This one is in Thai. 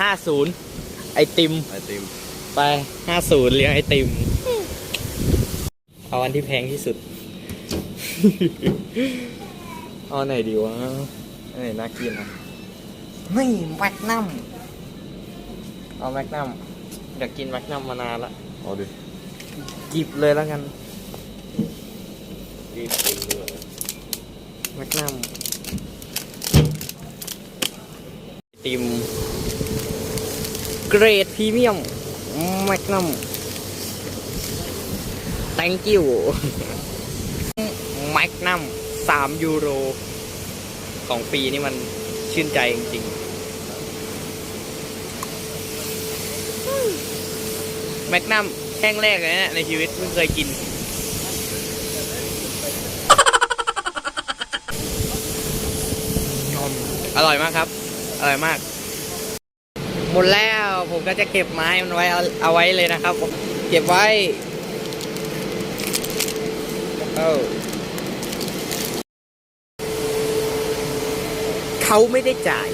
ห้าศูนย์ไอติม ไอติมไปห้าศูนย์เลี้ยงไอติม เอาอันที่แพงที่สุด เอาไหนดีวะอันไหนน่ากินอะนี่แมกนัมเอาแมกนัมอยากกินแมกนัมมานานละเอาดิกิบเลยแล้วกันกินติมเลยแมกนัมไอติม เกรดพรีเมียมแมกนัม thank you แมกนัมสามยูโร ของปีนี่มันชื่นใจจริงๆแมกนัมแห้งแรกเลยนะในชีวิตเพิ่งเคยกิน อร่อยมากครับ อร่อยมาก หมดแล้ว ผมก็จะเก็บไม้มันไว้เอาเอาไว้เลยนะครับผมเก็บไว้เออเขาไม่ได้จ่าย